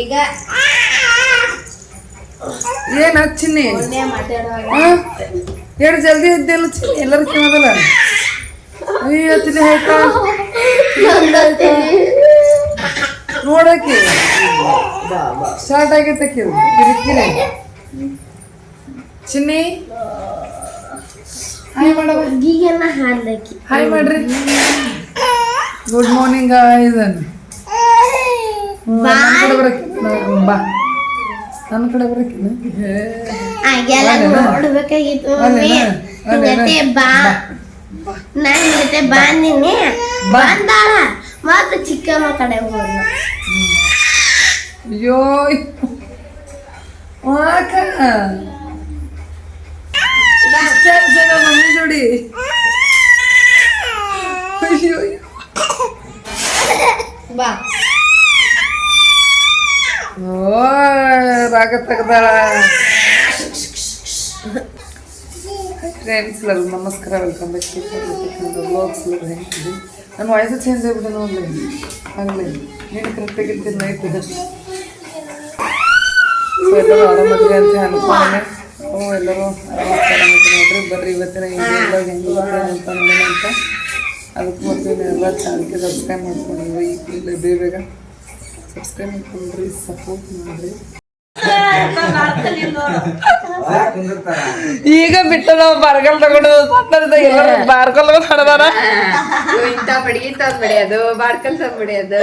ಈಗ ಏನ್ ಹಚ್ಚಿನಿ ಹೇಳಿ ಜಲ್ದಿ ಇದ್ದಿಲ್ಲ ಚಿನ್ನಿ? ಎಲ್ಲರೂ ಕೇಳೋದಲ್ಲ? ಅಯ್ಯೋ ಆಯ್ತಾ ನೋಡಕ್ಕೆ. ಸ್ಟಾರ್ಟ್ ಆಗೈತೆ ಕಿರಿಕಿರಿ ಚಿನ್ನಿ? ಹಾಯ್ ಮಾಡವ ಹಾಯ್ ಮಾಡ್ರಿ. ಗುಡ್ ಮಾರ್ನಿಂಗ್ ಇದನ್ ನನ್ನ ಕಡೆ ಬರಕ್ಕೆ ಬಾ. ನನ್ನ ಕಡೆ ಬರಕ್ಕೆ ನೋಡ್ಬೇಕಾಗಿತ್ತು? ಜೊತೆ ಬಾ. ನನ್ ಜೊತೆ ಬಂದಿನಿ ಬಂದಾಳ. ಮತ್ತೆ ಚಿಕ್ಕಮ್ಮ ಕಡೆ ಹೋದ್ಲು ಅಯ್ಯೋ. ವಾಕ ಮಮ್ಮಿ ಜೋಡಿ ಅಯ್ಯೋ. ಬಾ. ಓ ರಾಗ ತೆಗ್ದಾಳ ಫ್ರೆಂಡ್ಸ್ ಎಲ್ಲರೂ ನಮಸ್ಕಾರ ವೆಲ್ಕಮ್ ಬ್ಯಾಕ್ ಬ್ಲಾಗ್ಸ್ ಹೆಂಗಿದ್ರಿ ನನ್ನ ವಾಯ್ಸ್ ಚೇಂಜ್ ಆಗ್ಬಿಟ್ಟು ನೋಡ್ಲಿ ಆಗಲಿ ನೀನು ಕರೆಕ್ಟಾಗಿ ಇರ್ತೀನಿ ನೈಟ್ ಸೊ ಎಲ್ಲರೂ ಆರಾಮದ್ರಿ ಅಂತ ಅನ್ಕೊಂಡೆ ಓ ಎಲ್ಲರೂ ಆರಾಮಿರ್ತಾರೆ ನೋಡ್ರಿ ಬರ್ರಿ ಇವತ್ತಿನ ಈ ವಿಡಿಯೋದಾಗ ಹೆಂಗೆ ಅಂತ ನೋಡೋಣ ಅಂತ ಅದಕ್ಕೆ ಮತ್ತೆ ಎಲ್ಲ ಚಾನಲ್ಗೆ ಸಬ್ಸ್ಕ್ರೈಬ್ ಮಾಡ್ಕೊಂಡಿವಿ ಈಗ ಬೇಗ ಸಬ್ಸ್ಕ್ರೈಬ್ ಮಾಡ್ಕೊಂಡ್ರಿ ಸಪೋರ್ಟ್ ಮಾಡ್ರಿ. ಈಗ ಬಿಟ್ಟು ನಾವು ಬಾರ್ಗಲ್ ತಗೊಂಡು ಸತ್ತರದ ಎಲ್ಲರೂ ಬಾರ್ಗಲ್ ಹೊಡೆದಾರ ಇಂಥ ಬಡಿ ಇಂಥದ್ ಬಡಿಯೋದು ಬಾರ್ಕಲ್ ಸಬ್ ಬಡಿಯೋದು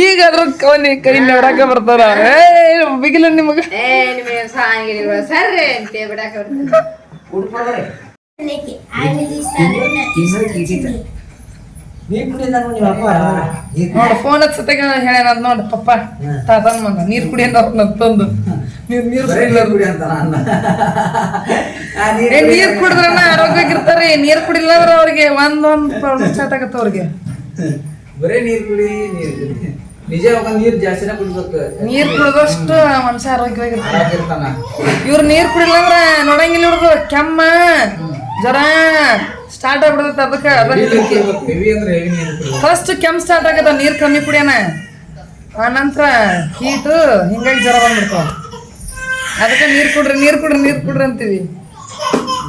ಈಗ ಅದ್ರ ಕವನಿ ಕೈ ನೋಡಕ ಬರ್ತಾರ. ಏ ಬಿಗಿಲ್ಲ ನಿಮಗ. ಏ ನಿಮಗೆ ಸಾಂಗಿಲ್ವ ಸರ್ರೆ ಅಂತ ಬಿಡಾಕ ಬರ್ತದೆ ನೋಡ ಫೋನ್ ಹಚ್ಚತಾಗ ಹೇಳ ನೋಡ ಪಪ್ಪ ತಾತನ ಮಗ ನೀರ್ ಅಂತ ತಂದು. ನೀರ್ ನೀರ್ ಕುಡಿ ಏ ನೀರ್ ಕುಡಿದ್ರನ ಆರೋಗ್ಯವಾಗಿರ್ತಾರೆ ನೀರ್ ಕುಡಿಲ್ಲ ಅಂದ್ರೆ ಅವ್ರಿಗೆ ಒಂದೊಂದು ಒಂದ್ ಪ್ರಾಬ್ಲಮ್ ಸ್ಟಾರ್ಟ್ ಆಗತ್ತ ಅವ್ರಿಗೆ. ಬರೇ ನೀರ್ ಕುಡಿ ನೀರ್ ಕುಡಿ. ನಿಜ ಅವಾಗ ನೀರ್ ಜಾಸ್ತಿನ ಕುಡಿಬೇಕು. ನೀರ್ ಕುಡಿದಷ್ಟು ಮನುಷ್ಯ ಆರೋಗ್ಯವಾಗಿರ್ತಾನ. ಇವ್ರು ನೀರ್ ಕುಡಿಲ್ಲ ಅಂದ್ರೆ ನೋಡಂಗಿಲ್ಲ ಇವ್ರದು ಕೆಮ್ಮ ಜ್ವರ ಸ್ಟಾರ್ಟ್ ಆಗ್ಬಿಡ್ತೈತೆ ಅದಕ್ಕೆ ಹೆವಿ ಅಂದ್ರೆ ಹೆವಿ ನೀರ್ ಫಸ್ಟ್ ಕೆಮ್ಮ ಸ್ಟಾರ್ಟ್ ಆಗದ ನೀರ್ ಕಮ್ಮಿ ಕುಡಿಯೋಣ. ಆನಂತರ ಹೀಟು ಹಿಂಗಾಗಿ ಜ್ವರ ಬಂದ್ಬಿಡ್ತಾವ. ಅದಕ್ಕೆ ನೀರ್ ಕುಡ್ರಿ ನೀರ್ ಕುಡ್ರಿ ನೀರ್ ಕುಡ್ರಿ ಅಂತೀವಿ.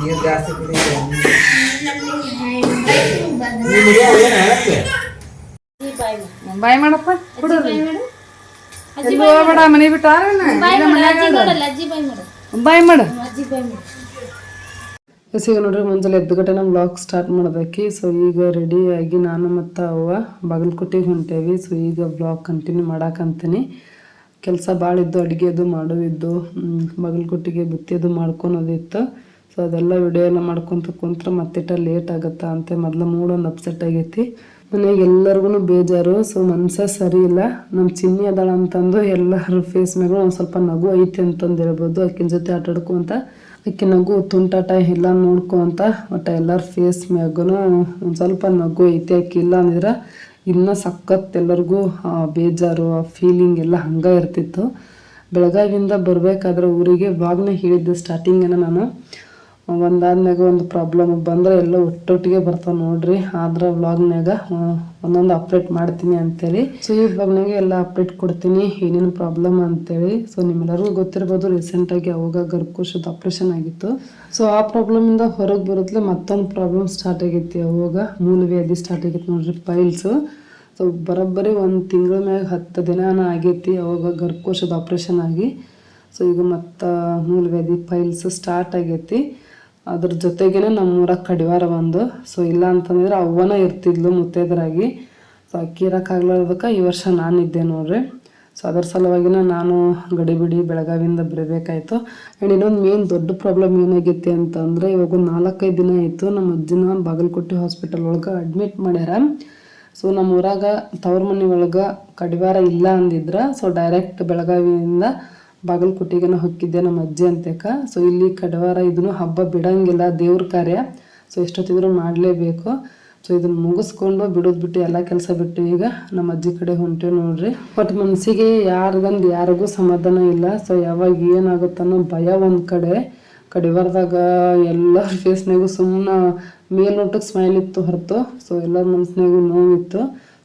ನೀರು ಜಾಸ್ತಿ ಕುಡಿ? ಬಾಯ್ ಮಾಡಪ್ಪ ಕುಡ್ರಿ. ಎಲ್ಲಿ ಹೋಗ್ಬೇಡ ಮನೆ ಬಿಟ್ಟು ಬಾಯ್ ಮಾಡು. ಈಗ ನೋಡ್ರಿ, ಮುಂಜಾನೆ ಎದ್ದುಗಡೆ ನಮ್ಮ ಬ್ಲಾಗ್ ಸ್ಟಾರ್ಟ್ ಮಾಡೋದಕ್ಕೆ. ಸೊ ಈಗ ರೆಡಿಯಾಗಿ ನಾನು ಮತ್ತು ಅವ್ವ ಬಾಗಲಕೋಟೆಗೆ ಹೊಂಟೇವಿ. ಸೊ ಈಗ ಬ್ಲಾಗ್ ಕಂಟಿನ್ಯೂ ಮಾಡಾಕಂತೀನಿ ಕೆಲಸ ಭಾಳ ಇದ್ದು ಅಡುಗೆದು ಮಾಡೋದಿದ್ದು ಬಾಗಲಕೋಟೆಗೆ ಬುತ್ತಿಯದು ಮಾಡ್ಕೊಳೋದಿತ್ತು ಸೊ ಅದೆಲ್ಲ ವಿಡಿಯೋ ಎಲ್ಲ ಮಾಡ್ಕೊತ ಕುಂತ್ರೆ ಮತ್ತಿಟ್ಟ ಲೇಟ್ ಆಗುತ್ತಾ ಅಂತ ಮೊದಲು ಮೂಡೊಂದು ಅಪ್ಸೆಟ್ ಆಗೈತಿ. ಮನೆಯಾಗ ಎಲ್ಲರಿಗೂ ಬೇಜಾರು, ಸೊ ಮನಸ ಸರಿ ಇಲ್ಲ. ನಮ್ಮ ಚಿನ್ನಿ ಅದಾಳ ಅಂತಂದು ಎಲ್ಲರ ಫೇಸ್ ಮೇಲೂ ಒಂದು ಸ್ವಲ್ಪ ನಗು ಐತೆ ಅಂತಂದು ಹೇಳ್ಬೋದು. ಆಕಿನ ಜೊತೆ ಆಟ ಆಡ್ಕೊಂತ ಆಕೆ ನಗು ತುಂಟಾಟ ಎಲ್ಲ ನೋಡ್ಕೊಂತ ಒಟ್ಟು ಎಲ್ಲರ ಫೇಸ್ ಮ್ಯಾಗೂ ಒಂದು ಸ್ವಲ್ಪ ನಗು ಐತೆ ಆಕೆ ಇಲ್ಲ ಅಂದಿದ್ರೆ ಇನ್ನೂ ಸಖತ್ ಎಲ್ಲರಿಗೂ ಆ ಬೇಜಾರು, ಆ ಫೀಲಿಂಗ್ ಎಲ್ಲ ಹಂಗೆ ಇರ್ತಿತ್ತು. ಬೆಳಗಾವಿಯಿಂದ ಬರಬೇಕಾದ್ರೆ ಊರಿಗೆ ಬಾಗ್ನ ಹೇಳಿದ್ದೆ ಸ್ಟಾರ್ಟಿಂಗನ್ನು ನಾನು. ಒಂದಾದ್ಮ್ಯಾಗ ಒಂದು ಪ್ರಾಬ್ಲಮ್ ಬಂದ್ರೆ ಎಲ್ಲ ಒಟ್ಟೊಟ್ಟಿಗೆ ಬರ್ತಾವ ನೋಡ್ರಿ. ಆದ್ರ ವ್ಲಾಗ್ನಾಗ ಒಂದೊಂದು ಅಪ್ಡೇಟ್ ಮಾಡ್ತೀನಿ ಅಂತೇಳಿ. ಸೊ ಈ ವ್ಲಾಗ್ನಾಗ ಎಲ್ಲ ಅಪ್ಡೇಟ್ ಕೊಡ್ತೀನಿ, ಏನೇನು ಪ್ರಾಬ್ಲಮ್ ಅಂತೇಳಿ. ಸೊ ನಿಮ್ಮೆಲ್ಲರಿಗೂ ಗೊತ್ತಿರ್ಬೋದು ರೀಸೆಂಟ್ ಆಗಿ ಅವಾಗ ಗರ್ಭಕೋಶದ ಆಪರೇಷನ್ ಆಗಿತ್ತು. ಸೊ ಆ ಪ್ರಾಬ್ಲಮ್ ಇಂದ ಹೊರಗೆ ಬರುತ್ತಲೇ ಮತ್ತೊಂದು ಪ್ರಾಬ್ಲಮ್ ಸ್ಟಾರ್ಟ್ ಆಗೈತಿ ಅವಾಗ. ಮೂಲವ್ಯಾಧಿ ಸ್ಟಾರ್ಟ್ ಆಗೈತಿ ನೋಡ್ರಿ ಪೈಲ್ಸ್ ಸೊ ಬರೋಬ್ಬರಿ ಒಂದು ತಿಂಗಳ ಮ್ಯಾಗ ಹತ್ತು ದಿನಾನ ಆಗೈತಿ ಅವಾಗ ಗರ್ಭಕೋಶದ ಆಪ್ರೇಷನ್ ಆಗಿ. ಸೊ ಈಗ ಮತ್ತು ಮೂಲವ್ಯಾಧಿ ಪೈಲ್ಸ್ ಸ್ಟಾರ್ಟ್ ಆಗೈತಿ. ಅದ್ರ ಜೊತೆಗೇನೆ ನಮ್ಮೂರ ಕಡಿವಾರ ಬಂದು ಸೊ ಇಲ್ಲ ಅಂತಂದ್ರೆ ಅವ್ವನ ಇರ್ತಿದ್ಲು ಮುತ್ತೈದರಾಗಿ. ಸೊ ಅಕ್ಕಿ ಇರೋಕ್ಕಾಗ್ಲಾರ್ದಕ್ಕೆ ಈ ವರ್ಷ ನಾನಿದ್ದೆ ನೋಡ್ರಿ. ಸೊ ಅದರ ಸಲುವಾಗಿನ ನಾನು ಗಡಿಬಿಡಿ, ಬೆಳಗಾವಿಯಿಂದ ಬರಬೇಕಾಯ್ತು. ಆ್ಯಂಡ್ ಇನ್ನೊಂದು ಮೇನ್ ದೊಡ್ಡ ಪ್ರಾಬ್ಲಮ್ ಏನಾಗೈತಿ ಅಂತಂದರೆ ಇವಾಗ ನಾಲ್ಕೈದು ದಿನ ಆಯಿತು ನಮ್ಮ ಅಜ್ಜಿನ ಬಾಗಲಕೋಟೆ ಹಾಸ್ಪಿಟಲ್ ಒಳಗೆ ಅಡ್ಮಿಟ್ ಮಾಡ್ಯಾರ. ಸೊ ನಮ್ಮ ಊರಾಗ ತವ್ರ ಮನೆ ಒಳಗೆ ಕಡಿವಾರ ಇಲ್ಲ ಅಂದಿದ್ರ ಸೊ ಡೈರೆಕ್ಟ್ ಬೆಳಗಾವಿಯಿಂದ ಬಾಗಲಕೋಟೆಗೆ ಹೊಕ್ಕಿದ್ದೆ ನಮ್ಮ ಅಜ್ಜಿ ಅಂತೇಕ ಸೊ ಇಲ್ಲಿ ಕಡವಾರ ಇದನ್ನು ಹಬ್ಬ ಬಿಡಂಗಿಲ್ಲ, ದೇವ್ರ ಕಾರ್ಯ. ಸೊ ಎಷ್ಟೊತ್ತಿದ್ರು ಮಾಡಲೇಬೇಕು. ಸೊ ಇದನ್ನ ಮುಗಿಸ್ಕೊಂಡು ಬಿಡೋದು ಬಿಟ್ಟು ಎಲ್ಲ ಕೆಲಸ ಬಿಟ್ಟು ಈಗ ನಮ್ಮ ಅಜ್ಜಿ ಕಡೆ ಹೊಂಟೆ ನೋಡ್ರಿ. ಬಟ್ ಮನಸ್ಸಿಗೆ ಯಾರ್ದಂದು ಯಾರಿಗೂ ಸಮಾಧಾನ ಇಲ್ಲ. ಸೊ ಯಾವಾಗ ಏನಾಗುತ್ತನ್ನೋ ಭಯ ಒಂದು ಕಡೆ. ಕಡಿವಾರದಾಗ ಎಲ್ಲರ ಫೇಸ್ನಾಗೂ ಸುಮ್ಮನೆ ಮೇಲ್ನೋಟಕ್ಕೆ ಸ್ಮೈಲ್ ಇತ್ತು ಹೊರತು. ಸೊ ಎಲ್ಲರ ಮನಸ್ಸಿನಾಗೂ ನೋವಿತ್ತು.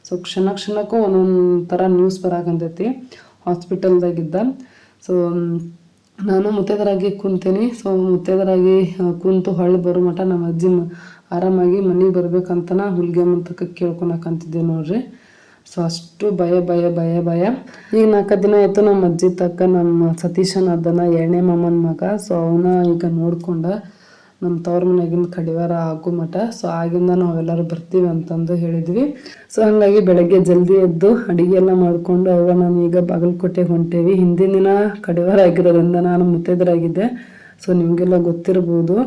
ಸೊ ಕ್ಷಣ ಕ್ಷಣಕ್ಕೂ ಒಂದೊಂದು ಥರ ನ್ಯೂಸ್ ಬರಾಕಂತೈತಿ. ಹಾಸ್ಪಿಟಲ್ದಾಗಿದ್ದ ಸೊ ನಾನು ಮುತ್ತೈದರಾಗಿ ಕುಂತೀನಿ. ಸೊ ಮುತ್ತೈದರಾಗಿ ಕುಂತು ಹೊಳ್ಳಿ ಬರೋ ಮಟ ನಮ್ಮ ಅಜ್ಜಿ ಆರಾಮಾಗಿ ಮನೆಗೆ ಬರ್ಬೇಕಂತನ ಹುಲ್ಗೆ ಮುಂತಕ ಕೇಳ್ಕೊಳಕಂತಿದ್ದೆ ನೋಡ್ರಿ. ಸೊ ಅಷ್ಟು ಭಯ ಭಯ ಭಯ ಭಯ. ಈಗ ನಾಲ್ಕು ದಿನ ಆಯಿತು ನಮ್ಮ ಅಜ್ಜಿ ತಕ್ಕ ನಮ್ಮ ಸತೀಶನ ಅದನ್ನ ಎರಡನೇ ಮಾಮನ ಮಗ. ಸೊ ಅವನ ಈಗ ನೋಡ್ಕೊಂಡ ನಮ್ಮ ತವ್ರ ಮನೆಯಾಗಿಂದ ಕಡಿವಾರ ಆಗೋ ಮಠ. ಸೊ ಆಗಿಂದ ನಾವೆಲ್ಲರೂ ಬರ್ತೀವಿ ಅಂತಂದು ಹೇಳಿದ್ವಿ. ಸೊ ಹಾಗಾಗಿ ಬೆಳಗ್ಗೆ ಜಲ್ದಿ ಎದ್ದು ಅಡಿಗೆ ಎಲ್ಲ ಮಾಡಿಕೊಂಡು ಅವ್ವ, ನಾನು ಈಗ ಬಾಗಲಕೋಟೆಗೆ ಹೊಂಟೇವಿ. ಹಿಂದಿನ ದಿನ ಕಡಿವಾರ ಆಗಿರೋದ್ರಿಂದ ನಾನು ಮುತ್ತೈದರಾಗಿದ್ದೆ ಸೊ ನಿಮಗೆಲ್ಲ ಗೊತ್ತಿರ್ಬೋದು.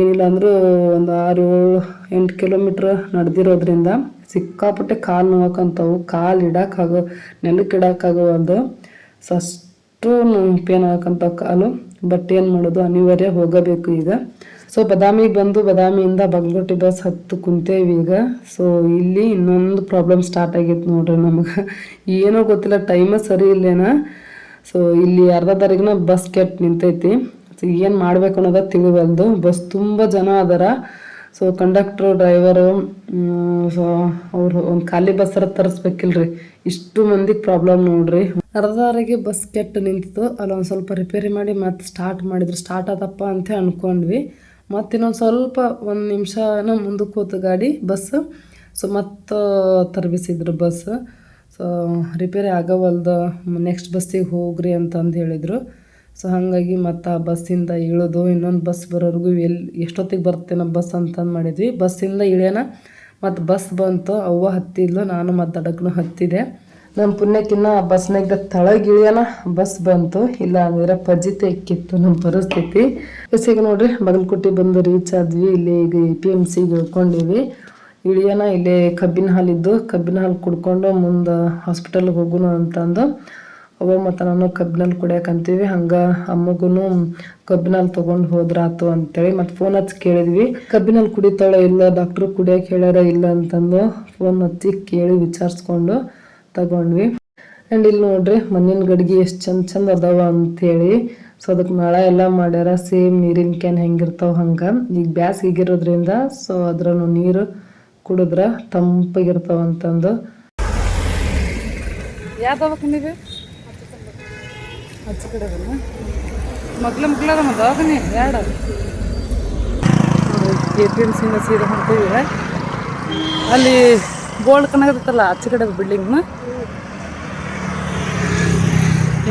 ಏನಿಲ್ಲ ಅಂದರೂ ಒಂದು ಆರು ಏಳು, ಎಂಟು ಕಿಲೋಮೀಟ್ರ್ ನಡೆದಿರೋದ್ರಿಂದ ಸಿಕ್ಕಾಪಟ್ಟೆ ಕಾಲು ನೋವಕ್ಕಂತವು. ಕಾಲು ಇಡೋಕ್ಕಾಗೋ ನೆಲಕ್ಕೆ ಇಡೋಕ್ಕಾಗೋ ಸೊ ಅಷ್ಟು ಪೇನ್ ಆಗಕ್ಕಂಥ ಕಾಲು. ಬಟ್ ಏನು ಮಾಡೋದು? ಅನಿವಾರ್ಯ ಹೋಗಬೇಕು ಈಗ. ಸೊ ಬದಾಮಿಗೆ ಬಂದು ಬದಾಮಿಯಿಂದ ಬಾಗಲಕೋಟೆ ಬಸ್ ಹತ್ತು ಕುಂತೇವಿ ಈಗ. ಸೊ ಇಲ್ಲಿ ಇನ್ನೊಂದು ಪ್ರಾಬ್ಲಮ್ ಸ್ಟಾರ್ಟ್ ಆಗೈತೆ ನೋಡ್ರಿ ನಮಗೆ. ಏನೋ ಗೊತ್ತಿಲ್ಲ ಟೈಮ ಸರಿ ಇಲ್ಲೇನ? ಸೊ ಇಲ್ಲಿ ಅರ್ಧ ತಾರೀಕಿನ ಬಸ್ ಕೆಟ್ಟು ನಿಂತೈತಿ. ಸೊ ಏನು ಮಾಡ್ಬೇಕು ಅನ್ನೋದ ತಿಳಿವಲ್ದು. ಬಸ್ ತುಂಬ ಜನ ಅದರ. ಸೊ ಕಂಡಕ್ಟ್ರು ಡ್ರೈವರು ಸೊ ಅವರು ಒಂದು ಖಾಲಿ ಬಸ್ಸರ ತರಿಸ್ಬೇಕಿಲ್ರಿ. ಇಷ್ಟು ಮಂದಿಗೆ ಪ್ರಾಬ್ಲಮ್ ನೋಡ್ರಿ. ಅರ್ಧವರೆಗೆ ಬಸ್ ಕೆಟ್ಟು ನಿಂತಿತ್ತು. ಅಲ್ಲೊಂದು ಸ್ವಲ್ಪ ರಿಪೇರಿ ಮಾಡಿ ಮತ್ತೆ ಸ್ಟಾರ್ಟ್ ಮಾಡಿದ್ರು. ಸ್ಟಾರ್ಟ್ ಆದಪ್ಪ ಅಂತ ಅನ್ಕೊಂಡ್ವಿ. ಮತ್ತೆ ಇನ್ನೊಂದು ಸ್ವಲ್ಪ ಒಂದು ನಿಮಿಷನ ಮುಂದಕ್ಕೆ ಹೋತು ಗಾಡಿ ಬಸ್ ಸೊ ಮತ್ತೆ ತರ್ಬಿಸಿದ್ರು ಬಸ್ ಸೊ ರಿಪೇರಿ ಆಗವಲ್ದು ನೆಕ್ಸ್ಟ್ ಬಸ್ಸಿಗೆ ಹೋಗ್ರಿ ಅಂತಂದು ಹೇಳಿದರು. ಸೊ ಹಾಗಾಗಿ ಮತ್ತು ಆ ಬಸ್ಸಿಂದ ಇಳಿದು ಇನ್ನೊಂದು ಬಸ್ ಬರೋರ್ಗು ಎಲ್ಲಿ ಎಷ್ಟೊತ್ತಿಗೆ ಬರ್ತೇನೋ ಬಸ್ ಅಂತಂದು ಮಾಡಿದ್ವಿ. ಬಸ್ಸಿಂದ ಇಳಿಯೋಣ ಮತ್ತು ಬಸ್ ಬಂತು, ಅವ್ವ ಹತ್ತಿದ್ಲು, ನಾನು ಮತ್ತು ಅಡಗ್ನು ಹತ್ತಿದೆ. ನಮ್ಮ ಪುಣ್ಯಕ್ಕಿನ್ನ ಆ ಬಸ್ನಾಗ ತಳಗಿಳಿಯೋಣ ಬಸ್ ಬಂತು, ಇಲ್ಲ ಅಂದ್ರೆ ಪಜಿತೆ ಇಕ್ಕಿತ್ತು ನಮ್ಮ ಪರಿಸ್ಥಿತಿ. ಬಸ್ಸಿಗೆ ನೋಡ್ರಿ, ಬಗಲ್ಕೋಟೆ ಬಂದು ರೀಚ್ ಆದ್ವಿ, ಇಲ್ಲಿ ಈಗ ಎ ಪಿ ಎಂ ಸಿಗೆ ಇಳ್ಕೊಂಡಿವಿ. ಇಳಿಯೋಣ ಇಲ್ಲಿ ಕಬ್ಬಿನ ಹಾಲಿದ್ದು ಕಬ್ಬಿನ ಹಾಲು ಕುಡ್ಕೊಂಡು ಮುಂದೆ ಹಾಸ್ಪಿಟಲ್ಗೆ ಹೋಗೋಣ ಅಂತಂದು. ಅವ ಮತ್ತು ನಾನು ಕಬ್ಬಿನಲ್ಲಿ ಕುಡಿಯಕಂತೀವಿ ಹಂಗೆ ಅಮ್ಮಗೂ ಕಬ್ಬಿನಲ್ಲಿ ತೊಗೊಂಡು ಹೋದ್ರಾತು ಅಂತೇಳಿ ಮತ್ತು ಫೋನ್ ಹಚ್ಚಿ ಕೇಳಿದ್ವಿ. ಕಬ್ಬಿನಲ್ಲಿ ಕುಡಿತಾಳೆ ಇಲ್ಲ ಡಾಕ್ಟ್ರು ಕುಡಿಯೋಕೆ ಹೇಳ್ಯಾರ ಇಲ್ಲ ಅಂತಂದು ಫೋನ್ ಹಚ್ಚಿ ಕೇಳಿ ವಿಚಾರಿಸ್ಕೊಂಡು ತಗೊಂಡ್ವಿ. ಆ್ಯಂಡ್ ಇಲ್ಲಿ ನೋಡ್ರಿ ಮಣ್ಣಿನ ಗಡ್ಗೆ ಎಷ್ಟು ಚಂದ ಚಂದ ಅದಾವ ಅಂತೇಳಿ. ಸೊ ಅದಕ್ಕೆ ನಳ ಎಲ್ಲ ಮಾಡ್ಯಾರ. ಸೇಮ್ ನೀರಿನ ಕ್ಯಾನ್ ಹೆಂಗಿರ್ತಾವ ಹಂಗೆ. ಈಗ ಬ್ಯಾಸಿಗಿರೋದ್ರಿಂದ ಸೊ ಅದ್ರೂ ನೀರು ಕುಡಿದ್ರ ತಂಪಾಗಿರ್ತಾವಂತಂದು ಯಾವ ದವಾಖಾನಿದೆ ಹಚ್ಚ ಕಡೆ ಮಗ್ಲ ಮಗ್ಲದ ದವಾಖಾನೆ ಎರಡು ಎ ಪಿ ಎಂ ಸಿಂದ ಸೀದಾ ಹೊಂಟೀವಿ ಅಲ್ಲಿ ಗೋಲ್ಡ್ ಕನಗತ್ತಲ್ಲ ಆಚೆ ಕಡೆ ಬಿಲ್ಡಿಂಗ್ನ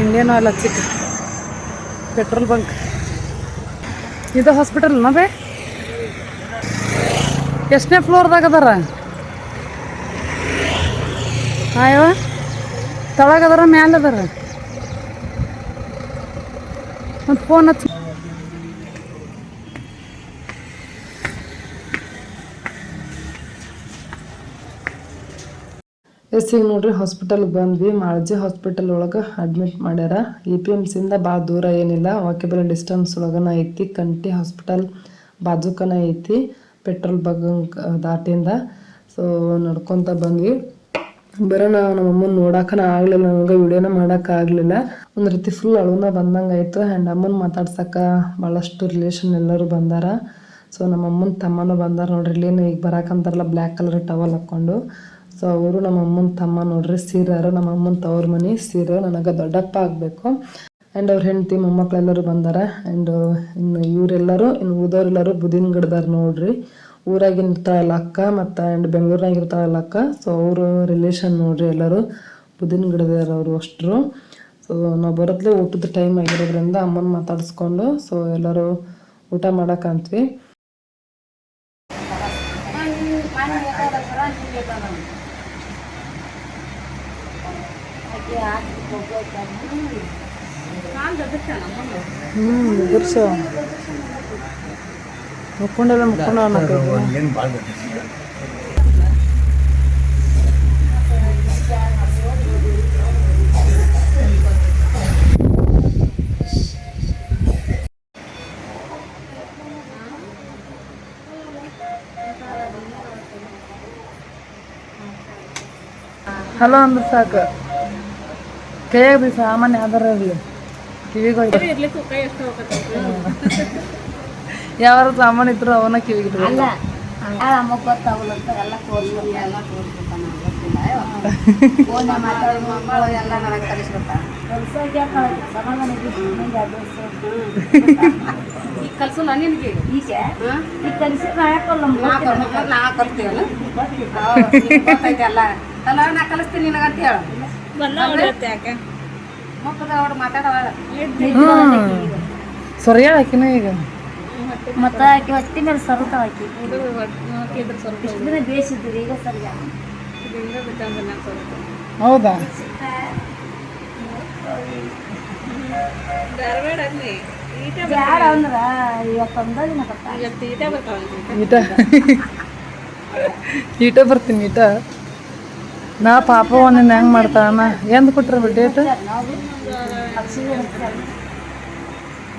ಇಂಡಿಯನ್ ಆಯಿಲ್ ಹಚ್ಚಿಕ್ಕೆ ಪೆಟ್ರೋಲ್ ಬಂಕ್ ಇದು ಹಾಸ್ಪಿಟಲ್ ಬೇ? ಎಷ್ಟನೇ ಫ್ಲೋರ್ದಾಗ ಅದಾರ? ಆಯವ ತಳಗದಾರ ಮ್ಯಾಲ ಅದಾರ? ಒಂದು ಫೋನ್ ಹಚ್ಚಿ ಎಸ್ ಈಗ ನೋಡ್ರಿ ಹಾಸ್ಪಿಟಲ್ಗೆ ಬಂದ್ವಿ. ಮಾಳಜಿ ಹಾಸ್ಪಿಟಲ್ ಒಳಗೆ ಅಡ್ಮಿಟ್ ಮಾಡ್ಯಾರ. ಇ ಪಿ ಎಂ ಸಿಂದ ಭಾಳ ದೂರ ಏನಿಲ್ಲ. ವಾಕೇಬಲ್ ಡಿಸ್ಟೆನ್ಸ್ ಒಳಗನ ಐತಿ. ಕಂಟಿ ಹಾಸ್ಪಿಟಲ್ ಬಾಜುಕನ ಐತಿ. ಪೆಟ್ರೋಲ್ ಬಗ್ ದಾಟಿಂದ. ಸೊ ನಡ್ಕೊತ ಬಂದ್ವಿ. ಬರೋಣ, ನಮ್ಮ ಅಮ್ಮನ ನೋಡಕ್ಕನ ಆಗ್ಲಿಲ್ಲ ನನಗೆ ವಿಡಿಯೋನ ಮಾಡೋಕ್ಕಾಗಲಿಲ್ಲ ಒಂದು ರೀತಿ ಫುಲ್ ಅಳುನ ಬಂದಂಗೆ ಆಯ್ತು. ಆ್ಯಂಡ್ ಅಮ್ಮನ ಮಾತಾಡ್ಸಕ್ಕ ಬಹಳಷ್ಟು ರಿಲೇಷನ್ ಎಲ್ಲರೂ ಬಂದಾರ. ಸೊ ನಮ್ಮ ಅಮ್ಮನ ತಮ್ಮನೂ ಬಂದಾರ ನೋಡ್ರಿ. ಇಲ್ಲಿ ಈಗ ಬರಾಕಂತಾರಲ್ಲ ಬ್ಲ್ಯಾಕ್ ಕಲರ್ ಟವಲ್ ಹಾಕೊಂಡು ಸೊ ಅವರು ನಮ್ಮ ಅಮ್ಮನ ತಮ್ಮ ನೋಡ್ರಿ. ಸೀರಾರು ನಮ್ಮ ಅಮ್ಮನ ತವ್ರ ಮನೆ. ಸೀರೆ ನನಗೆ ದೊಡ್ಡಪ್ಪ ಆಗಬೇಕು. ಆ್ಯಂಡ್ ಅವ್ರ ಹೆಂಡತಿ, ಮೊಮ್ಮಕ್ಳೆಲ್ಲರೂ ಬಂದಾರ. ಆ್ಯಂಡ್ ಇನ್ನು ಇವರೆಲ್ಲರೂ, ಇನ್ನು ಉಳಿದವ್ರೆಲ್ಲರೂ ಬುದಿನ ಗಿಡದಾರ ನೋಡ್ರಿ. ಊರಾಗಿನ ಇರ್ತಾಳಲ್ಲ ಅಕ್ಕ ಮತ್ತು ಆ್ಯಂಡ್ ಬೆಂಗಳೂರಾಗ ಇರ್ತಾವಲ್ಲ ಅಕ್ಕ ಸೊ ಅವರು ರಿಲೇಷನ್ ನೋಡ್ರಿ ಎಲ್ಲರೂ. ಬುದ್ಧಿನ ಅವರು ಅಷ್ಟರು. ಸೊ ನಾವು ಬರೋದ್ಲೇ ಊಟದ ಟೈಮ್ ಆಗಿರೋದ್ರಿಂದ ಅಮ್ಮನ ಮಾತಾಡಿಸ್ಕೊಂಡು ಸೊ ಎಲ್ಲರೂ ಊಟ ಮಾಡಕ್ಕಂತ್ವಿ ಹ್ಞೂ ಮುಕ್ಕೊಂಡೆಲ್ಲ ಮುಕ್ಕೊಂಡ ಹಲೋ ಅಂದ್ರೆ ಸಾಕು. ಕೈಯಾಗ ಬಿ ಸಾಮಾನ್ಯ ಆಧಾರ ಇರಲಿ. ಕಿವಿಗೆ ಯಾವ ಸಾಮಾನು ಇದ್ರು ಅವನ ಕಿವಿಗೆ ಅಲ್ಲ ನಮಗ್ ಗೊತ್ತಾಗಲ್ಲ ಎಲ್ಲ ತೋರಿಸ್ಬೇಕು ಎಲ್ಲ ಕಲ್ಸಲ್ಲ ನಿನಗೆ ಈಗ ಈಗ ಕಲಿಸಿ ನಾ ಕಲ್ತೀವಲ್ಲ ಅಲ್ಲ ನಾ ಕಲಿಸ್ತೀನಿ ನಿನಗಂತ ಹೇಳು. ಮಕ್ಕಳು ಅವ್ರು ಮಾತಾಡೋಲ್ಲ ಸರಿ ಹಾಕಿನ ಈಗ. ಮತ್ತ ಆಕಿ ಹೊತ್ತಿ ಮೇಲೆ ಸರುತಾವ ಆಕಿ ಇಷ್ಟು ದಿನ ಬೇಯಿಸಿದ್ರಿ ಈಗ ಸರಿ ಹೌದಾ ಬ್ಯಾಡ ಅಂದ್ರ ಇವತ್ತೊಂದ ದಿನ ಬರ್ತಾವ ಈಟ ಈಟ ಬರ್ತೀನಿ ಈಟ ನಾ ಪಾಪ ಒಂದಿನ ಹೆಂಗ್ ಮಾಡ್ತಾಳಣ್ಣ ಎಂದ್ ಕೊಟ್ರ ಡೇಟ್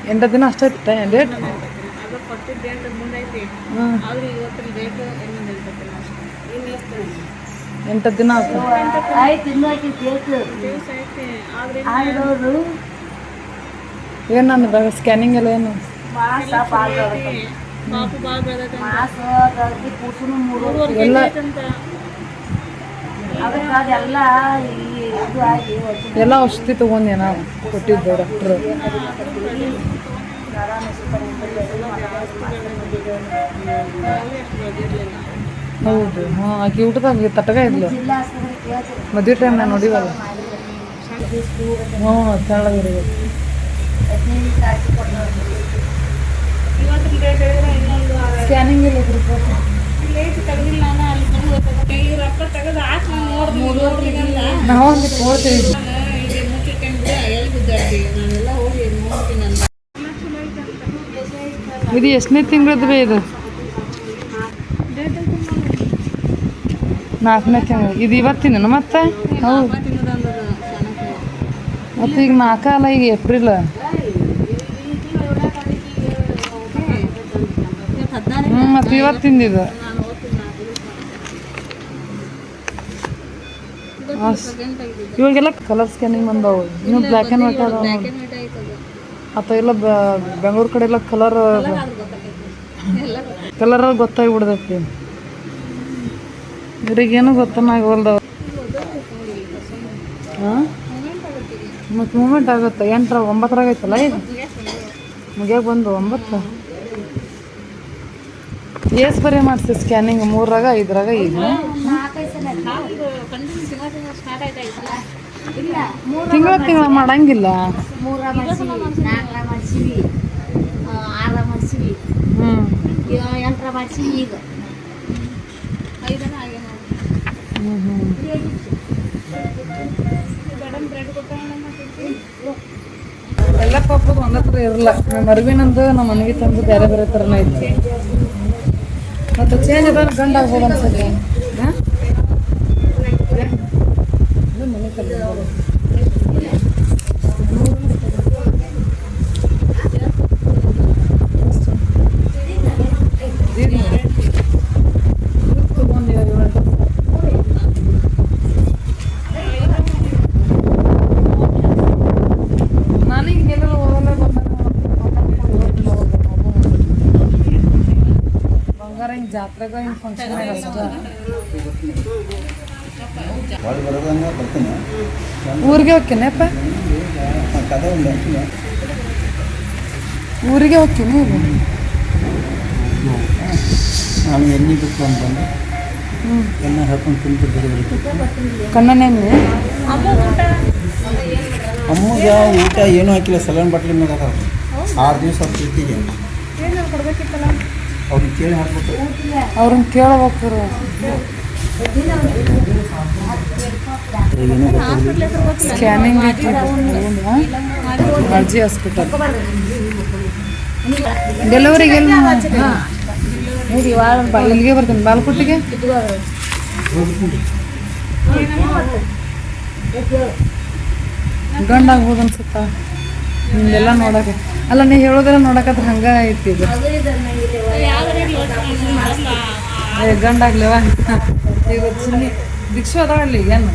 ಎಂಟ ದಿನ ಅಷ್ಟೇ ಇತ್ತ ಎಂಟು ದಿನ ಆಯ್ತು ಏನು ಸ್ಕ್ಯಾನಿಂಗ್ ಎಲ್ಲ ಏನು? ಎಲ್ಲ ಆಗಿ ಎಲ್ಲ ಔಷಧಿ ತಗೊಂಡೇನ ನಾವು ಕೊಟ್ಟಿದ್ದು ಡಾಕ್ಟ್ರು. ಹೌದು. ಹಾಂ, ಆಕೆ ಊಟದಾಗ ತಟಗ ಇದ್ಲು. ಮದುವೆ ಟೈಮ್ ನಾನು ನೋಡಿವಲ್ಲ. ಹ್ಞೂ ತೆಳ್ಳಗಿರೋದು ಸ್ಕ್ಯಾನಿಂಗ್ ಇಲ್ಲ ರಿಪೋರ್ಟ್ ನಾವು ಒಂದು ಹೋಗ್ತೀವಿ ಇದು ಎಷ್ಟನೇ ತಿಂಗಳದ್ದು ಬೇ ಇದು? ನಾಲ್ಕನೇ ತಿಂಗಳು. ಇದು ಇವತ್ತಿನ ಮತ್ತೆ? ಹೌದು ಮತ್ತೆ ಈಗ ನಾಲ್ಕಲ್ಲ ಈಗ ಏಪ್ರಿಲ್. ಹ್ಞೂ ಮತ್ತು ಇವತ್ತಿಂದ ಇವಾಗೆಲ್ಲ ಕಲರ್ ಸ್ಕ್ಯಾನಿಂಗ್ ಬಂದವು. ಇನ್ನು ಬ್ಲ್ಯಾಕ್ ಆ್ಯಂಡ್ ವೈಟ್ ಅದಾವ ಅಥವಾ ಎಲ್ಲ ಬೆಂಗಳೂರು ಕಡೆ ಎಲ್ಲ ಕಲರ್ ಕಲರ್ ಗೊತ್ತಾಗ್ಬಿಡ್ತೈತಿ. ಇವ್ರಿಗೇನು ಗೊತ್ತಾಗವಲ್ದವ ಹಾಂ ಮತ್ತು ಮೂಮೆಂಟ್ ಆಗುತ್ತೆ? ಎಂಟರ, ಒಂಬತ್ತರಾಗ ಐತಲ್ಲ ಈಗ? ಮುಗಿಯಾಗ ಬಂದು ಒಂಬತ್ತು? ಎಸ್ ಬರೀ ಮಾಡಿಸಿ ಸ್ಕ್ಯಾನಿಂಗ್ ಮೂರಾಗ ಐದರಾಗ ಈಗ ಇಲ್ಲ ಮೂರ ತಿಂಗಳ ತಿಂಗಳ ಮಾಡಂಗಿಲ್ಲ. ಮೂರ ಮಾಡ್ಸಿವಿ ನಾಲ್ಕರ ಮಾಡ್ಸಿವಿ ಆರ ಮಾಡ್ಸಿವಿ ಎಂಟರ ಮಾಡ್ಸಿವಿ ಈಗ. ಎಲ್ಲ ಪಾಪದ ಒಂದೇ ಥರ ಇರಲ್ಲ. ನಮ್ಮ ಅರಿವಿನಂದು ನಮ್ಮ ಮನೆಗೆ ತಂದು ಬೇರೆ ಬೇರೆ ಥರನೇ ಐತಿ. ಮತ್ತು ಚೇಂಜ್ ಅದ ಗಂಡ ಆಗ್ಬೋದು ಅನ್ಸತ್ತೆ. ಹಾಂ? ಹಿಂಗೆ ಫಂಕ್ಷನ್ ಊರಿಗೆ ಹೋಗ್ತೀನಪ್ಪ ಊರಿಗೆ ಹೋಗ್ತೀನಿ ನಾನು ಎಣ್ಣೆ ಬಿಟ್ಟು ಅಂತಂದು ಎಣ್ಣೆ. ಹಾಕೊಂಡು ತಿಂದು ಬರಬೇಕು ಕಣ್ಣನೆಣ್ಣೆ ಅಮ್ಮಗೆ ಊಟ ಏನೂ ಹಾಕಿಲ್ಲ ಸಲನ್ ಬಟ್ಲಿ ಮೇಲೆ ಆರು ದಿವಸ ಏನು ಪ್ರೀತಿಗೆ ಅವ್ರಿಗೆ ಕೇಳಿ ಹಾಕ್ಬೇಕು. ಅವ್ರನ್ನ ಕೇಳಬೇಕಾರ ಏನೂ ಗೊತ್ತಿಲ್ಲ ಸ್ಕ್ಯಾನಿಂಗ್ ಐತಿ ಅರ್ಜಿ ಹಾಸ್ಪಿಟಲ್ ಡೆಲಿವರಿಗೆ ಎಲ್ಲಿ ಹಾಂ. ಇಲ್ಲಿಗೆ ಬರ್ತೀನಿ. ಬಾಲ್ಕೋಟಿಗೆ? ಗಂಡ ಆಗ್ಬೋದು ಅನ್ಸುತ್ತ? ಎಲ್ಲ ನೋಡಕ್ಕೆ. ಅಲ್ಲ, ನೀ ಹೇಳೋದೆಲ್ಲ ನೋಡಕತ್ರ ಹಂಗೆ ಐತಿ ಇದು. ಗಂಡಾಗ್ಲವ ಈಗ ಸುಮ್ಮನೆ ಭಿಕ್ಷು ಅದಾವಲ್ಲಿ ಏನು?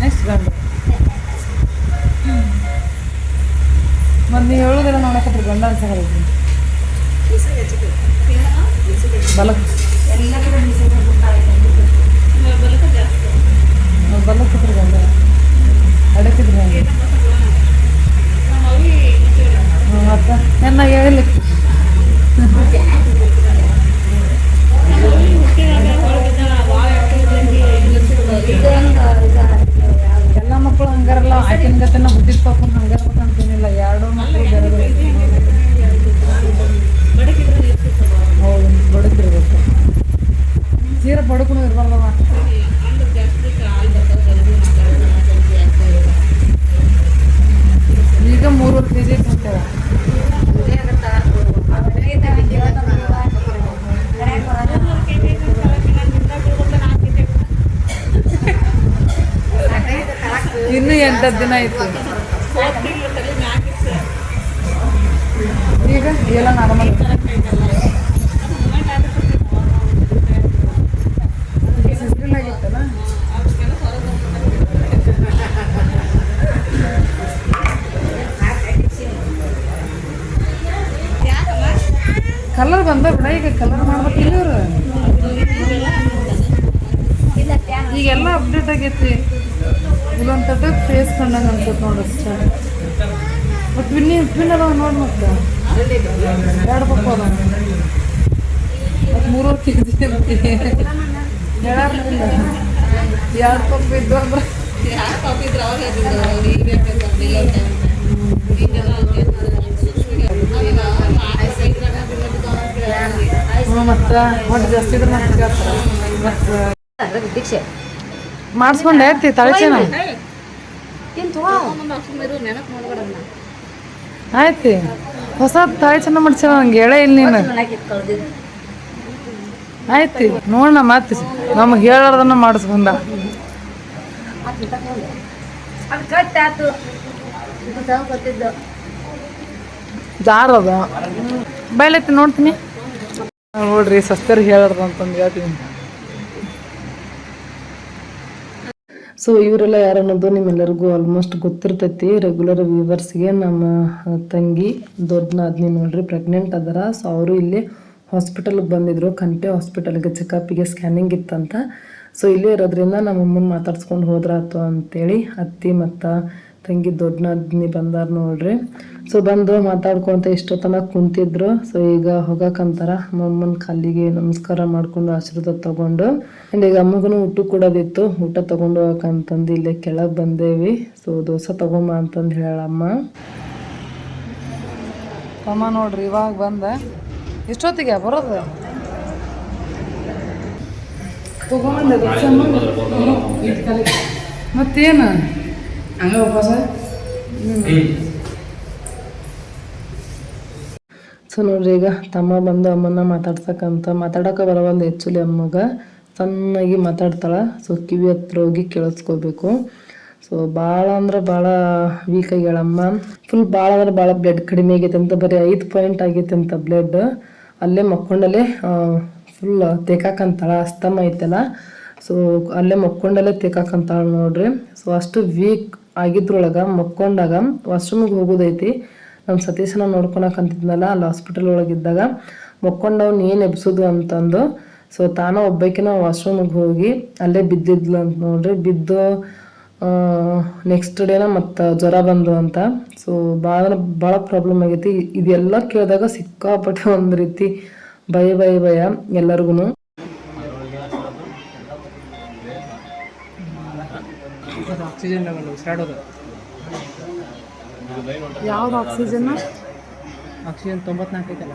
ನೆಕ್ಸ್ಟ್ ಗಂಡ. ಮತ್ತು ನೀ ಹೇಳೋದೆಲ್ಲ ನೋಡಕತ್ರ ಗಂಡ ಅಂತ ಅನ್ಸಕಲ್ಲ ಬಲ ಬಲಕ್ಕೆ ಗಂಡ. ಅಡಕಿದ್ರೆ ಮತ್ತೆ ಹೇಳಿ. ಎಲ್ಲ ಮಕ್ಕಳು ಹಂಗಾರಲ್ಲ, ಆಕಿನ ಗತನ ಬುದ್ಧಿ ಪಾಕೊಂಡು ಹಂಗಾರ್ಬೇಕಂತೇನಿಲ್ಲ ಎರಡೂ ಮಕ್ಕಳು ಬೇರೆ ಹೌದು ಬಡಕ್ಕಿರ್ಬೇಕು ಸೀರೆ ಬಡಕುನು ಇರಬಾರ್ದವ ದಿನ ಆಯ್ತು. ಈಗ ಎಲ್ಲ ನಾರ್ಮಲ್ ಕಲರ್ ಬಂದ ಬಿಡ, ಈಗ ಕಲರ್ ಮಾಡ್ಬೇಕಿಲ್ಲ ಇವ್ರು ಈಗೆಲ್ಲ ಅಪ್ಡೇಟ್ ಆಗೈತಿ. ಇಲ್ಲೊಂದು ಫೇಸ್ ಕಂಡಂಗೆ ಅನ್ಸುತ್ತೆ ನೋಡಿ ಅಷ್ಟೇ. ಮತ್ತು ಟ್ವಿನ್ನಿ ಟ್ವಿನ್ ಅದಾವ ನೋಡಿ ಮತ್ತೆ. ಎರಡು ಪಪ್ಪ ಅದಾವ ಮತ್ತು ಮೂರು ಕೆ ಜಿ ಎರಡು ಪಪ್ಪ ಇದ್ದು ಅಂದ್ರೆ? ಹೊಟ್ಟೆ ಜಾಸ್ತಿ ಇದ್ರೆ ಮತ್ತೆ ಮತ್ತು ದೀಕ್ಷೆ ಮಾಡಿಸ್ಕೊಂಡೆ ತಳಚೇನ? ಚೆನ್ನ ಆಯ್ತಿ. ಹೊಸ ಚೆನ್ನ ಮಾಡ್ಸೇವ ನಂಗೆ ಹೇಳ ಇಲ್ಲ ನೀನು. ಆಯ್ತಿ ನೋಡೋಣ ಮತ್ತೆ. ನಮಗೆ ಹೇಳಾರ್ದನ್ನ ಮಾಡಿಸ್ಕೊಂಡ. ಜಾರದ ಬಯಲೈತಿ ನೋಡ್ತೀನಿ. ನೋಡ್ರಿ ಸಸ್ತರ್ ಹೇಳಾರ್ದ ಅಂತಂದು ಹೇಳ್ತೀನಿ. ಸೊ ಇವರೆಲ್ಲ ಯಾರು ಅನ್ನೋದು ನಿಮ್ಮೆಲ್ಲರಿಗೂ ಆಲ್ಮೋಸ್ಟ್ ಗೊತ್ತಿರ್ತೈತಿ. ರೆಗ್ಯುಲರ್ ವ್ಯೂವರ್ಸ್ಗೆ ನಮ್ಮ ತಂಗಿ ದೊಡ್ಡ ಅದ್ನಿ ನೋಡ್ರಿ ಪ್ರೆಗ್ನೆಂಟ್ ಅದರ. ಸೊ ಅವರು ಇಲ್ಲಿ ಹಾಸ್ಪಿಟಲ್ಗೆ ಬಂದಿದ್ರು. ಕಂಟೆ ಹಾಸ್ಪಿಟಲ್ಗೆ ಚೆಕಪ್ಪಿಗೆ ಸ್ಕ್ಯಾನಿಂಗ್ ಇತ್ತಂತ. ಸೊ ಇಲ್ಲೇ ಇರೋದ್ರಿಂದ ನಮ್ಮ ಅಮ್ಮನ ಮಾತಾಡ್ಸ್ಕೊಂಡು ಹೋದ್ರಾತು ಅಂತೇಳಿ ಅತ್ತಿ ಮತ್ತು ತಂಗಿ ದೊಡ್ಡ ನಾದ್ನಿ ಬಂದಾರ ನೋಡ್ರಿ. ಸೊ ಬಂದು ಮಾತಾಡ್ಕೊಂತ ಇಷ್ಟೊತ್ತನ ಕುಂತಿದ್ರು. ಸೊ ಈಗ ಹೋಗಕ್ಕಂತಾರ ಅಮ್ಮನ ಕಾಲಿಗೆ ನಮಸ್ಕಾರ ಮಾಡ್ಕೊಂಡು ಆಶೀರ್ವಾದ ತಗೊಂಡು ಆ್ಯಂಡ್ ಈಗ ಅಮ್ಮಗೂ ಊಟ ಕೊಡೋದಿತ್ತು. ಊಟ ತಗೊಂಡು ಹೋಗಕ್ಕಂತಂದು ಇಲ್ಲೇ ಕೆಳಗೆ ಬಂದೇವಿ. ಸೊ ದೋಸೆ ತಗೊಂಬ ಅಂತಂದು ಹೇಳಮ್ಮ ಅಮ್ಮ ನೋಡ್ರಿ, ಇವಾಗ ಬಂದ. ಇಷ್ಟೊತ್ತಿಗೆ ಬರೋದು? ಮತ್ತೇನು? ಹಂಗ ಉಪವಾಸ ಸೊ ನೋಡ್ರಿ ಈಗ ತಮ್ಮ ಬಂದು ಅಮ್ಮನ ಮಾತಾಡ್ಸಕ್ಕಂತ ಮಾತಾಡೋಕೆ ಬರವಲ್ದು ಆ್ಯಕ್ಚುಲಿ ಅಮ್ಮಗ ಸಣ್ಣಾಗಿ ಮಾತಾಡ್ತಾಳ. ಸೊ ಕಿವಿ ಹತ್ರ ಹೋಗಿ ಕೇಳಿಸ್ಕೋಬೇಕು. ಸೊ ಭಾಳ ಅಂದ್ರೆ ಭಾಳ ವೀಕ್ ಆಗ್ಯಾಳಮ್ಮ. ಫುಲ್ ಭಾಳ ಅಂದ್ರೆ ಭಾಳ ಬ್ಲಡ್ ಕಡಿಮೆ ಆಗೈತೆ ಅಂತ ಬರೀ ಐದು ಪಾಯಿಂಟ್ ಆಗೈತೆ ಅಂತ ಬ್ಲಡ್ ಅಲ್ಲೇ ಮಕ್ಕೊಂಡಲ್ಲೇ ಫುಲ್ ತೇಕಾಕಂತಾಳ ಅಸ್ತಮ ಐತಲ್ಲ. ಸೊ ಅಲ್ಲೇ ಮಕ್ಕೊಂಡಲ್ಲೇ ತೇಕಾಕಂತಾಳ ನೋಡ್ರಿ. ಸೊ ಅಷ್ಟು ವೀಕ್ ಆಗಿದ್ರೊಳಗೆ ಮಕ್ಕೊಂಡಾಗ ವಾಶ್ರೂಮಿಗೆ ಹೋಗೋದೈತಿ. ನಮ್ಮ ಸತೀಶನ ಅಂತಿದ್ನಲ್ಲ, ಅಲ್ಲಿ ಹಾಸ್ಪಿಟಲ್ ಒಳಗಿದ್ದಾಗ. ಮಕ್ಕೊಂಡವ್ನ ಏನು ಎಬ್ಸೋದು ಅಂತಂದು ಸೊ ತಾನ ಒಬ್ಬಾಕಿನ ವಾಶ್ರೂಮಿಗೆ ಹೋಗಿ ಅಲ್ಲೇ ಬಿದ್ದಿದ್ಲು ಅಂತ ನೋಡ್ರಿ. ಬಿದ್ದು ನೆಕ್ಸ್ಟ್ ಡೇನ ಮತ್ತು ಜ್ವರ ಬಂದು ಅಂತ. ಸೊ ಭಾಳ ಭಾಳ ಪ್ರಾಬ್ಲಮ್ ಆಗೈತಿ. ಇದೆಲ್ಲ ಕೇಳಿದಾಗ ಸಿಕ್ಕಾಪಟ್ಟೆ ಒಂದು ರೀತಿ ಭಯ ಭಯ ಭಯ ಎಲ್ಲರಿಗೂ ಆಕ್ಸಿಜನ್ ತಗೊಂಡು ಉಸಿರಾಡೋದು ಯಾವ್ದು ಆಕ್ಸಿಜನ್ ಆಕ್ಸಿಜನ್ ತೊಂಬತ್ನಾಲ್ಕು ಐತಲ್ಲ.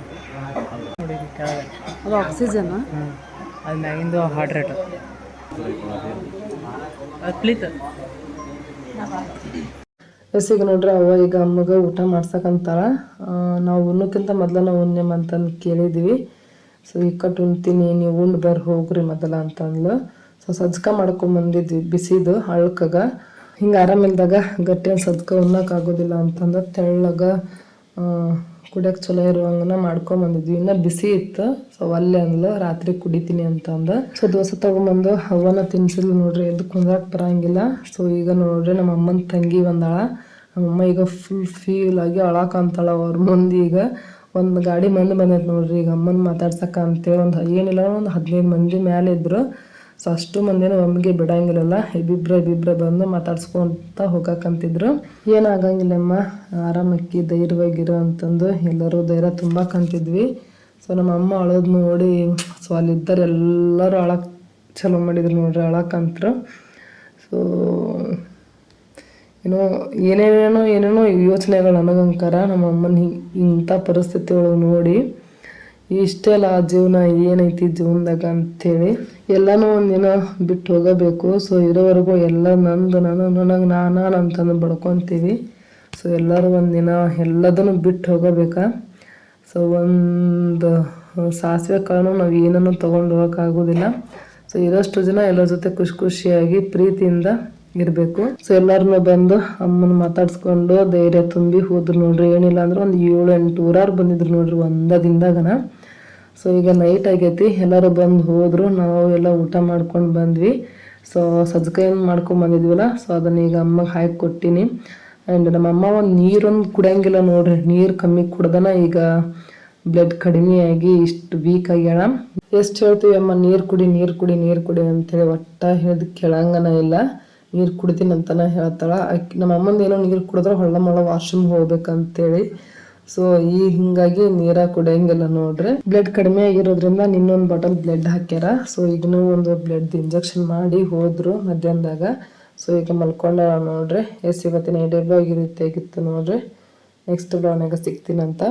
ನೋಡಿ ಕೆಳಗೆ. ಅದು ಆಕ್ಸಿಜನ್ ಹ್ಞೂ ಅದು ಮ್ಯಾಗಿಂದು ಹಾರ್ಟ್ ರೇಟ್ ಅದು ಈಗ ನೋಡ್ರಿ ಅವ ಈಗ ಅಮ್ಮಗ ಊಟ ಮಾಡ್ಸಕಂತಾರ ನಾವು ಉಣ್ಣಕ್ಕಿಂತ ಮೊದಲ ನಾವು ಉಣ್ಣೆಮ್ ಅಂತಂದು ಕೇಳಿದ್ವಿ. ಸೊ ಈ ಕಟ್ಟು ಉಣ್ತೀನಿ ನೀವು ಉಂಡು ಬರ್ ಹೋಗ್ರಿ ಮೊದಲ ಅಂತಂದ್ಲು. ಸೊ ಸಜ್ಕ ಮಾಡ್ಕೊಂಬಂದಿದ್ವಿ ಬಿಸಿದು ಅಳ್ಕಾಗ. ಹಿಂಗೆ ಆರಾಮಿಲ್ದಾಗ ಗಟ್ಟಿ ಸದ್ಕ ಉಣ್ಣಕ್ಕಾಗೋದಿಲ್ಲ ಅಂತಂದ್ರೆ ತೆಳ್ಳಗ ಕುಡಿಯೋಕೆ ಚಲೋ ಇರುವಂಗನ ಮಾಡ್ಕೊಂಬಂದಿದ್ವಿ ಇನ್ನು ಬಿಸಿ ಇತ್ತು ಸೊ ಅಲ್ಲೇ ಅಂದ್ಲು, ರಾತ್ರಿ ಕುಡಿತೀನಿ ಅಂತಂದ. ಸೊ ದೋಸೆ ತಗೊಂಬಂದು ಅವನ ತಿನ್ಸಿದ್ಲು ನೋಡ್ರಿ ಎದ್ದು ಕುಂದ್ರಕ್ಕೆ ಬರಂಗಿಲ್ಲ. ಸೊ ಈಗ ನೋಡ್ರಿ ನಮ್ಮ ಅಮ್ಮನ ತಂಗಿ ಬಂದಾಳ. ನಮ್ಮಮ್ಮ ಈಗ ಫುಲ್ ಫೀಲ್ ಆಗಿ ಅಳಕಂತಾಳ ಅವ್ರ ಮುಂದೆ ಈಗ. ಒಂದು ಗಾಡಿ ಮಂದಿ ಬಂದೈತೆ ನೋಡ್ರಿ, ಈಗ ಅಮ್ಮನ ಮಾತಾಡ್ಸಕ್ಕ ಅಂತೇಳಿ ಒಂದು ಏನಿಲ್ಲ, ಒಂದು ಹದಿನೈದು ಮಂದಿ ಮ್ಯಾಲೆ ಇದ್ರು. ಸೊ ಅಷ್ಟು ಮಂದಿನ ಒಮ್ಮೆಗೆ ಬಿಡಂಗಿಲ್ಲಲ್ಲ. ಇಬ್ಬಿಬ್ರ ಇಬ್ಬಿಬ್ರ ಬಂದು ಮಾತಾಡ್ಸ್ಕೊಂತ ಹೋಗಕ್ಕಂತಿದ್ರು ಏನಾಗಂಗಿಲ್ಲಮ್ಮ, ಆರಾಮಕ್ಕಿ ಧೈರ್ಯವಾಗಿರು ಅಂತಂದು ಎಲ್ಲರೂ ಧೈರ್ಯ ತುಂಬ ಕಂತಿದ್ವಿ ಸೊ ನಮ್ಮ ಅಮ್ಮ ಅಳೋದು ನೋಡಿ ಸೊ ಅಲ್ಲಿದ್ದರು ಎಲ್ಲರೂ ಅಳಕ್ಕೆ ಚಲೋ ಮಾಡಿದ್ರು ನೋಡ್ರಿ, ಅಳಕಂತ್ರು. ಸೊ ಏನೋ ಏನೇನೇನೋ, ಏನೇನೋ ಯೋಚನೆಗಳು ನನಗಂಕಾರ ನಮ್ಮ ಅಮ್ಮನ ಹಿಂಗೆ ಇಂಥ ಪರಿಸ್ಥಿತಿ ಒಳಗೆ ನೋಡಿ. ಇಷ್ಟೆಲ್ಲ ಜೀವನ ಏನೈತಿ ಜೀವನದಾಗ ಅಂಥೇಳಿ ಎಲ್ಲನೂ ಒಂದಿನ ಬಿಟ್ಟು ಹೋಗಬೇಕು. ಸೊ ಇರೋವರೆಗೂ ಎಲ್ಲ ನಂದು ನಾನು ನನಗೆ ನಾನಾ ಅಂತಂದು ಬಡ್ಕೊತೀವಿ. ಸೊ ಎಲ್ಲರೂ ಒಂದಿನ ಎಲ್ಲದನ್ನು ಬಿಟ್ಟು ಹೋಗಬೇಕಾ? ಸೊ ಒಂದು ಸಾಸಿವೆ ಕಾಳು ನಾವು ಏನನ್ನು ತೊಗೊಂಡು ಹೋಗೋಕ್ಕಾಗೋದಿಲ್ಲ. ಸೊ ಇರೋಷ್ಟು ಜನ ಎಲ್ಲರ ಜೊತೆ ಖುಷಿ ಖುಷಿಯಾಗಿ ಪ್ರೀತಿಯಿಂದ ಇರಬೇಕು. ಸೊ ಎಲ್ಲರನ್ನೂ ಬಂದು ಅಮ್ಮನ ಮಾತಾಡಿಸ್ಕೊಂಡು ಧೈರ್ಯ ತುಂಬಿ ಹೋದ್ರು ನೋಡ್ರಿ. ಏನಿಲ್ಲ ಅಂದ್ರೆ ಒಂದು ಏಳು ಎಂಟು ಊರಾರು ಬಂದಿದ್ರು ನೋಡ್ರಿ ಒಂದ ದಿನದಾಗನ. ಸೊ ಈಗ ನೈಟ್ ಆಗೈತಿ. ಎಲ್ಲರೂ ಬಂದು ಹೋದ್ರು. ನಾವು ಎಲ್ಲ ಊಟ ಮಾಡ್ಕೊಂಡು ಬಂದ್ವಿ. ಸೊ ಸಜ್ಜಕಾಯಿ ಮಾಡ್ಕೊಂಡ್ ಬಂದಿದ್ವಲ್ಲ ಸೊ ಅದನ್ನ ಈಗ ಅಮ್ಮಗೆ ಹಾಕಿ ಕೊಟ್ಟಿನಿ. ಆ್ಯಂಡ್ ನಮ್ಮ ಅಮ್ಮ ಒಂದು ನೀರೊಂದು ಕುಡಿಯಂಗಿಲ್ಲ ನೋಡ್ರಿ. ನೀರು ಕಮ್ಮಿ ಕುಡ್ದನ ಈಗ ಬ್ಲಡ್ ಕಡಿಮೆ ಆಗಿ ಇಷ್ಟು ವೀಕ್ ಆಗ್ಯಾಳ. ಎಷ್ಟು ಹೇಳ್ತೀವಿ ಅಮ್ಮ, ನೀರು ಕುಡಿ ನೀರು ಕುಡಿ ನೀರು ಕುಡಿ ಅಂತೇಳಿ ಒಟ್ಟ ಹೇಳಿದ್ ಕೆಳಂಗನ ಇಲ್ಲ. ನೀರು ಕುಡಿತೀನಿ ಅಂತಾನೆ ಹೇಳ್ತಾಳ. ನಮ್ಮ ಅಮ್ಮಂದು ಏನೋ ನೀರು ಕುಡಿದ್ರೆ ಹೊಳ್ಳ ಮಳ ವಾಶ್ರೂಮ್ ಹೋಗ್ಬೇಕಂತೇಳಿ. ಸೊ ಈ ಹಿಂಗಾಗಿ ನೀರ ಕುಡಿಯಂಗಿಲ್ಲ ನೋಡ್ರಿ ಬ್ಲಡ್ ಕಡಿಮೆ ಆಗಿರೋದ್ರಿಂದ ನಿನ್ನೊಂದು ಬಾಟಲ್ ಬ್ಲಡ್ ಹಾಕ್ಯಾರ. ಸೊ ಈಗನೂ ಒಂದು ಬ್ಲಡ್ ಇಂಜೆಕ್ಷನ್ ಮಾಡಿ ಹೋದ್ರು ಮಧ್ಯಾಹ್ನದಾಗ. ಸೊ ಈಗ ಮಲ್ಕೊಂಡ ನೋಡ್ರಿ ಎಸ್ ಇವತ್ತಿನ ಈ ಡೇ ರೀತಿಯಾಗಿತ್ತು ನೋಡ್ರಿ. ನೆಕ್ಸ್ಟ್ ಬ್ಲಾಗ್ನಾಗ ಸಿಗ್ತೀನಂತ.